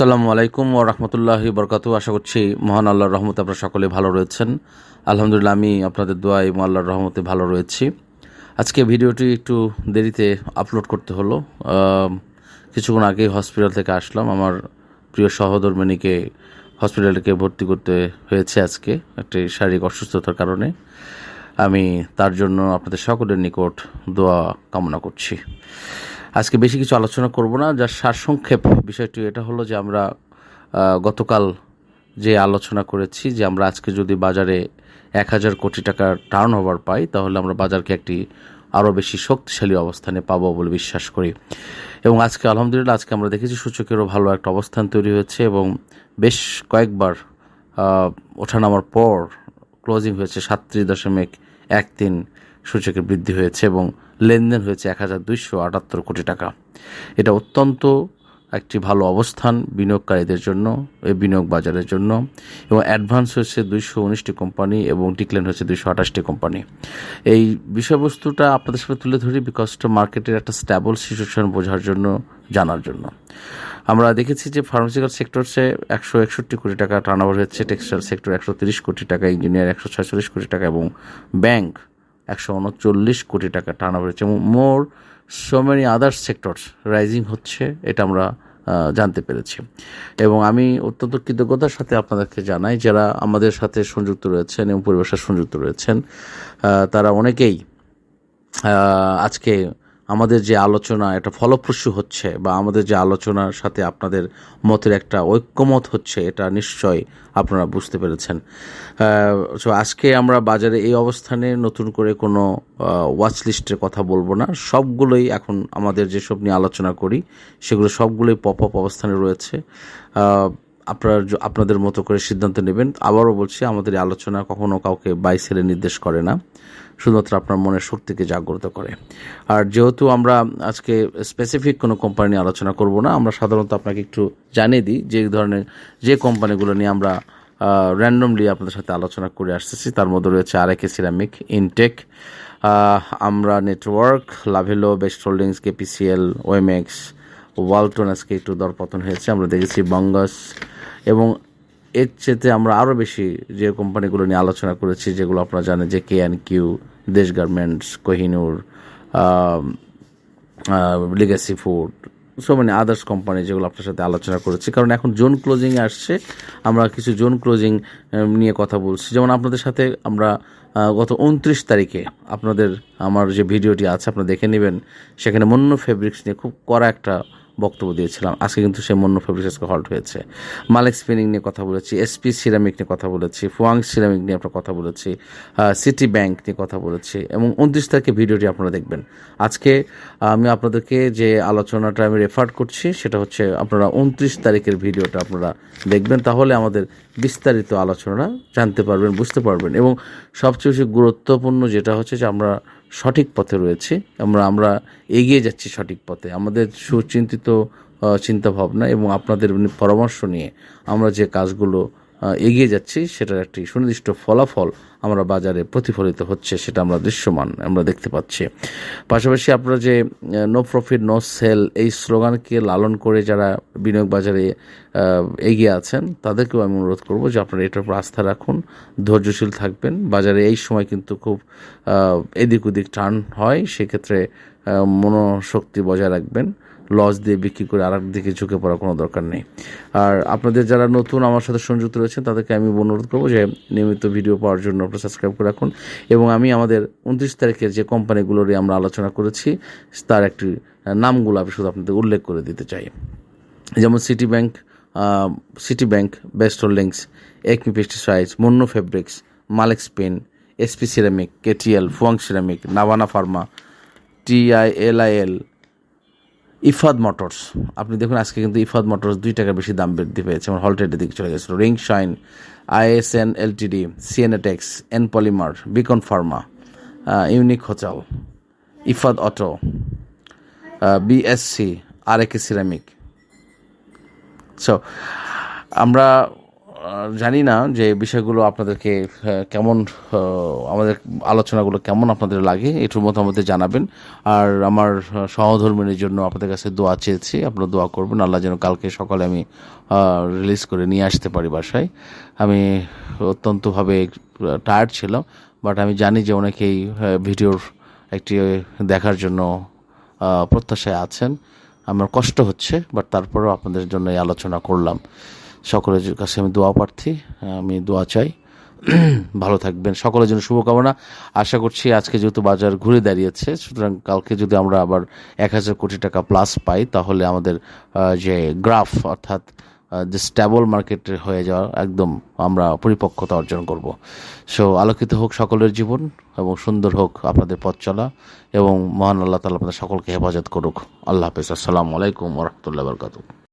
আসসালামু আলাইকুম ও রহমতুল্লাহি বরকাতু আশা করছি মহান আল্লাহর রহমতে আপনারা সকলে ভালো রয়েছেন। আলহামদুলিল্লাহ, আমি আপনাদের দোয়া এবং আল্লাহর রহমতে ভালো রয়েছি। আজকে ভিডিওটি একটু দেরিতে আপলোড করতে হলো। কিছুক্ষণ আগেই হসপিটাল থেকে আসলাম। আমার প্রিয় সহধর্মিনীকে হসপিটালকে ভর্তি করতে হয়েছে আজকে, একটি শারীরিক অসুস্থতার কারণে। আমি তার জন্য আপনাদের সকলের নিকট দোয়া কামনা করছি। আজকে বেশি কিছু আলোচনা করব না। যার সারসংক্ষেপ বিষয়টি, এটা হলো যে আমরা গতকাল যে আলোচনা করেছি যে আমরা আজকে যদি বাজারে এক হাজার কোটি টাকার টার্ন ওভার পাই, তাহলে আমরা বাজারকে একটি আরও বেশি শক্তিশালী অবস্থানে পাবো বলে বিশ্বাস করি। এবং আজকে আলহামদুলিল্লাহ, আজকে আমরা দেখেছি সূচকেরও ভালো একটা অবস্থান তৈরি হয়েছে এবং বেশ কয়েকবার ওঠানামার পর ক্লোজিং হয়েছে সাতত্রিশ দশমিক এক তিন সূচকের বৃদ্ধি হয়েছে এবং লেনদেন হয়েছে এক হাজার দুইশো আটাত্তর কোটি টাকা। এটা অত্যন্ত একটি ভালো অবস্থান বিনিয়োগকারীদের জন্য এই বিনিয়োগ বাজারের জন্য এবং অ্যাডভান্স হয়েছে দুইশো উনিশটি কোম্পানি এবং ডিক্লেন হয়েছে দুইশো আঠাশটি কোম্পানি। এই বিষয়বস্তুটা আপনাদের সাথে তুলে ধরি বিকজ মার্কেটের একটা স্ট্যাবল সিচুয়েশন বোঝার জন্য, জানার জন্য। আমরা দেখেছি যে ফার্মাসিক্যাল সেক্টরসে একশো একষট্টি কোটি টাকা টার্ন হয়েছে টেক্সটাইল সেক্টর একশো তিরিশ কোটি টাকা ইঞ্জিনিয়ার একশো ছয়চল্লিশ কোটি টাকা এবং ব্যাংক একশো উনচল্লিশ কোটি টাকা টার্ন হচ্ছে এবং more so many others sectors rising হচ্ছে, এটা আমরা জানতে পেরেছি। এবং আমি অত্যন্ত কৃতজ্ঞতার সাথে আপনাদেরকে জানাই, যারা আমাদের সাথে সংযুক্ত রয়েছেন এবং পরিবেশের সংযুক্ত রয়েছেন তারা অনেকেই আজকে আমাদের যে আলোচনা এটা ফলপ্রসূ হচ্ছে বা আমাদের যে আলোচনার সাথে আপনাদের মতের একটা ঐক্যমত হচ্ছে, এটা নিশ্চয় আপনারা বুঝতে পেরেছেন। আজকে আমরা বাজারে এই অবস্থানে নতুন করে কোনো ওয়াচ লিস্টের কথা বলব না। সবগুলোই এখন আমাদের যেসব নিয়ে আলোচনা করি, সেগুলো সবগুলোই পপ আপ অবস্থানে রয়েছে। আপনারা আপনাদের মতো করে সিদ্ধান্ত নেবেন। আবারও বলছি, আমাদের এই আলোচনা কখনো কাউকে বাই সেলে নির্দেশ করে না, শুধুমাত্র আপনার মনের শক্তিকে জাগ্রত করে। আর যেহেতু আমরা আজকে স্পেসিফিক কোনো কোম্পানি নিয়ে আলোচনা করব না, আমরা সাধারণত আপনাকে একটু জানিয়ে দিই যে ধরনের যে কোম্পানিগুলো নিয়ে আমরা র্যান্ডমলি আপনাদের সাথে আলোচনা করে আসতেছি, তার মধ্যে রয়েছে RAK ceramic Intech Aamra network Lovello Best Holdings KPCL ওয়েমেক্স Walton আজকে একটু দরপতন হয়েছে, আমরা দেখেছি বঙ্গাস এবং এর চেতে আমরা আরও বেশি যে কোম্পানিগুলো নিয়ে আলোচনা করেছি, যেগুলো আপনারা জানেন যে K and Q Desh garments, Kohinoor legacy food so মানে আদার্স কোম্পানি যেগুলো আপনার সাথে আলোচনা করেছি। কারণ এখন জোন ক্লোজিং আসছে, আমরা কিছু জোন ক্লোজিং নিয়ে কথা বলছি। যেমন আপনাদের সাথে আমরা গত উনত্রিশ তারিখে আপনাদের আমার যে ভিডিওটি আছে, আপনারা দেখে নেবেন, সেখানে মন্য ফেব্রিক্স নিয়ে খুব কড়া একটা বক্তব্য দিয়েছিলাম। আজকে কিন্তু সেই মন্য ফেব্রিক্স আজকে হল্ট হয়েছে। মালিক স্পিনিং নিয়ে কথা বলেছি এসপি সিরামিক নিয়ে কথা বলেছি, ফুয়াং সিরামিক নিয়ে আমরা কথা বলেছি সিটি ব্যাংক নিয়ে কথা বলেছি এবং উনত্রিশ তারিখে ভিডিওটি আপনারা দেখবেন। আজকে আমি আপনাদেরকে যে আলোচনাটা আমি রেফার করছি, সেটা হচ্ছে আপনারা উনত্রিশ তারিখের ভিডিওটা আপনারা দেখবেন, তাহলে আমাদের বিস্তারিত আলোচনা জানতে পারবেন, বুঝতে পারবেন এবং সবচেয়ে বেশি গুরুত্বপূর্ণ যেটা হচ্ছে যে আমরা সঠিক পথে রয়েছে। আমরা আমরা এগিয়ে যাচ্ছি সঠিক পথে। আমাদের সুচিন্তিত চিন্তাভাবনা এবং আপনাদের পরামর্শ নিয়ে আমরা যে কাজগুলো এগিয়ে যাচ্ছি, সেটার একটি সুনির্দিষ্ট ফলাফল আমরা বাজারে প্রতিফলিত হচ্ছে, সেটা আমরা দৃশ্যমান আমরা দেখতে পাচ্ছি। পাশাপাশি আপনারা যে নো প্রফিট নো সেল এই স্লোগানকে লালন করে যারা বিনিয়োগ বাজারে এগিয়ে আছেন, তাদেরকেও আমি অনুরোধ করব যে আপনারা এটার উপর আস্থা রাখুন, ধৈর্যশীল থাকবেন। বাজারে এই সময় কিন্তু খুব এদিক ওদিক টার্ন হয়, সেক্ষেত্রে মনোশক্তি বজায় রাখবেন। লস দিয়ে বিক্রি করে আর দিকে ঝুঁকে পড়ার কোনো দরকার নেই। আর আপনাদের যারা নতুন আমার সাথে সংযুক্ত রয়েছেন, তাদেরকে আমি অনুরোধ করব যে নিয়মিত ভিডিও পাওয়ার জন্য আপনারা সাবস্ক্রাইব করে রাখুন এবং আমি আমাদের উনত্রিশ তারিখের যে কোম্পানিগুলোরই আমরা আলোচনা করেছি, তার একটি নামগুলো আমি শুধু আপনাদের উল্লেখ করে দিতে চাই। যেমন City Bank City Bank Best Holdings ACME pesticides Monno fabrics Malek spin SP ceramic KTL Fuwang ceramic Navana pharma TILIL Ifad motors আপনি দেখুন, আজকে কিন্তু ইফাদ মোটরস দুই টাকার বেশি দাম বৃদ্ধি পেয়েছে। আমার হলটেডের দিকে চলে গেছিল Ring Shine ISN LTD CNATEX N polymer Beacon pharma Unique hotel Ifad auto BSC RAK ceramic so আমরা জানি না যে বিষয়গুলো আপনাদেরকে কেমন আমাদের আলোচনাগুলো কেমন আপনাদের লাগে, এটার মতো আমাদের জানাবেন। আর আমার সহধর্মিনীর জন্য আপনাদের কাছে দোয়া চেয়েছি, আপনারা দোয়া করবেন, আল্লাহ যেন কালকে সকালে আমি রিলিজ করে নিয়ে আসতে পারি বাসায়। আমি অত্যন্তভাবে টায়ার্ড ছিলাম বাট আমি জানি যে অনেকেই ভিডিওর একটি দেখার জন্য প্রত্যাশায় আছেন। আমার কষ্ট হচ্ছে বাট তারপরেও আপনাদের জন্য এই আলোচনা করলাম। সকলের কাছে আমি দোয়া প্রার্থী, আমি দোয়া চাই। ভালো থাকবেন। সকলের জন্য শুভকামনা। আশা করছি আজকে যেহেতু বাজার ঘুরে দাঁড়িয়েছে, সুতরাং কালকে যদি আমরা আবার এক হাজার কোটি টাকা প্লাস পাই, তাহলে আমাদের যে গ্রাফ, অর্থাৎ যে স্ট্যাবল মার্কেটে হয়ে যাওয়া একদম আমরা পরিপক্কতা অর্জন করব। সো আলোকিত হোক সকলের জীবন এবং সুন্দর হোক আপনাদের পথ চলা এবং মহান আল্লাহ তালা আপনাদের সকলকে হেফাজত করুক। আল্লাহ হাফিজ। আসসালামু আলাইকুম রহমতুল্লাহ বরকাতু